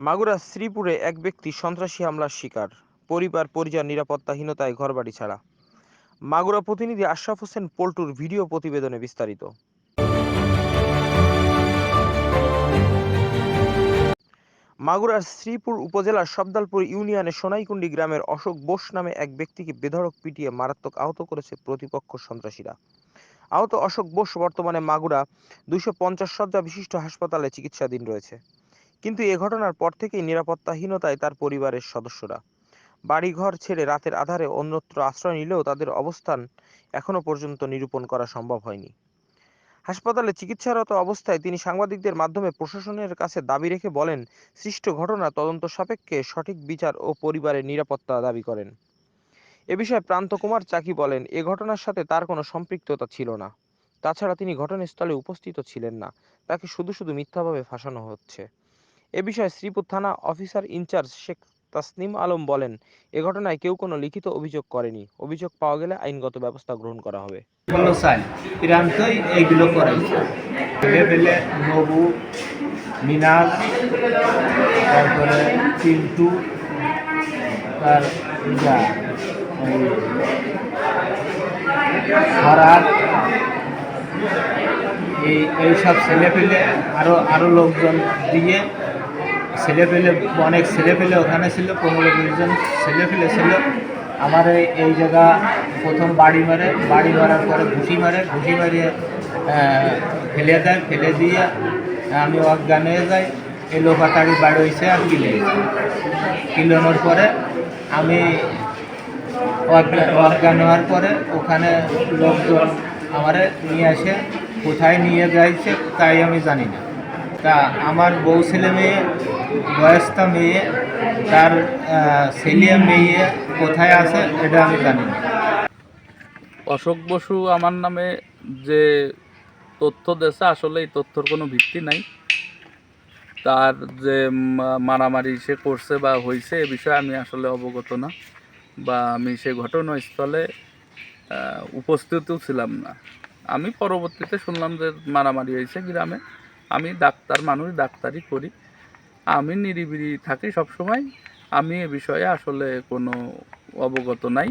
মাগুরা শ্রীপুরে এক ব্যক্তি সন্ত্রাসী হামলার শিকার। পরিবার, পরিজন নিরাপত্তাহীনতায় ঘরবাড়ি ছাড়া। মাগুরা প্রতিনিধি আশরাফ হোসেন পল্টুর ভিডিও প্রতিবেদনে বিস্তারিত। মাগুরার শ্রীপুর উপজেলার সবদালপুর ইউনিয়নের সোনাইকুণ্ডি গ্রামের অশোক বোস নামে এক ব্যক্তিকে বেধড়ক পিটিয়ে মারাত্মক আহত করেছে প্রতিপক্ষ সন্ত্রাসীরা। আহত অশোক বোস বর্তমানে মাগুরা দুইশো পঞ্চাশ শয্যা বিশিষ্ট হাসপাতালে চিকিৎসাধীন রয়েছে। কিন্তু এ ঘটনার পর থেকেই নিরাপত্তাহীনতায় তার পরিবারের সদস্যরা। বাড়িঘর ছেড়ে রাতের আধারে অন্যত্র আশ্রয় নিলেও তাদের অবস্থান এখনও পর্যন্ত নিরূপণ করা সম্ভব হয়নি। হাসপাতালে চিকিৎসারত অবস্থায় তিনি সাংবাদিকদের মাধ্যমে প্রশাসনের কাছে দাবি রেখে বলেন, সৃষ্ট ঘটনা তদন্ত সাপেক্ষে সঠিক বিচার ও পরিবারের নিরাপত্তা দাবি করেন। এ বিষয়ে প্রান্ত কুমার চাকি বলেন, এ ঘটনার সাথে তার কোনো সম্পৃক্ততা ছিল না। তাছাড়া তিনি ঘটনাস্থলে উপস্থিত ছিলেন না। তাকে শুধু শুধু মিথ্যাভাবে ফাঁসানো হচ্ছে। এ বিষয়ে শ্রীপুর থানা অফিসার ইনচার্জ শেখ তাসনিম আলম বলেন, এ ঘটনায় কেউ কোনো লিখিত অভিযোগ করেনি। অভিযোগ পাওয়া গেলে আইনগত ব্যবস্থা গ্রহণ করা হবে। নবু তারপরে এই এইসব ছেলে পেলে আরও আরও লোকজন দিয়ে ছেলে পেলে, অনেক ছেলে পেলে ওখানে ছিল, পনেরো বিশ জন ছেলে পেলে ছিল। আমার এই- জায়গা প্রথম বাড়ি মারে, বাড়ি মারার পরে ঘুষি মারে, ঘুষি মারিয়ে ফেলে দেয়, ফেলে দিয়ে আমি অজ্ঞান হয়ে যাই, এই লোকাতাড়ি বাড়ি হয়েছে আর কিলে কিলানোর পরে আমি অজ্ঞান হওয়ার পরে ওখানে লোকজন আমারে নিয়ে আসে, কোথায় নিয়ে যাইছে তাই আমি জানি না। তা আমার বউ ছেলে মেয়ে বয়স্তা মেয়ে, তার ছেলে মেয়ে কোথায় আছে এটা আমি জানি অশোক বসু আমার নামে যে তথ্য দেশে আসলে এই তথ্যর কোনো ভিত্তি নাই। তার যে মারামারি সে করছে বা হয়েছে এ বিষয়ে আমি আসলে অবগত না বা আমি সে ঘটনাস্থলে উপস্থিতও ছিলাম না। আমি পরবর্তীতে শুনলাম যে মারামারি হয়েছে গ্রামে। আমি ডাক্তার, মানুষ ডাক্তারই করি। আমি নিরিবিলি থাকি সবসময়। আমি এ বিষয়ে আসলে কোনো অবগত নাই।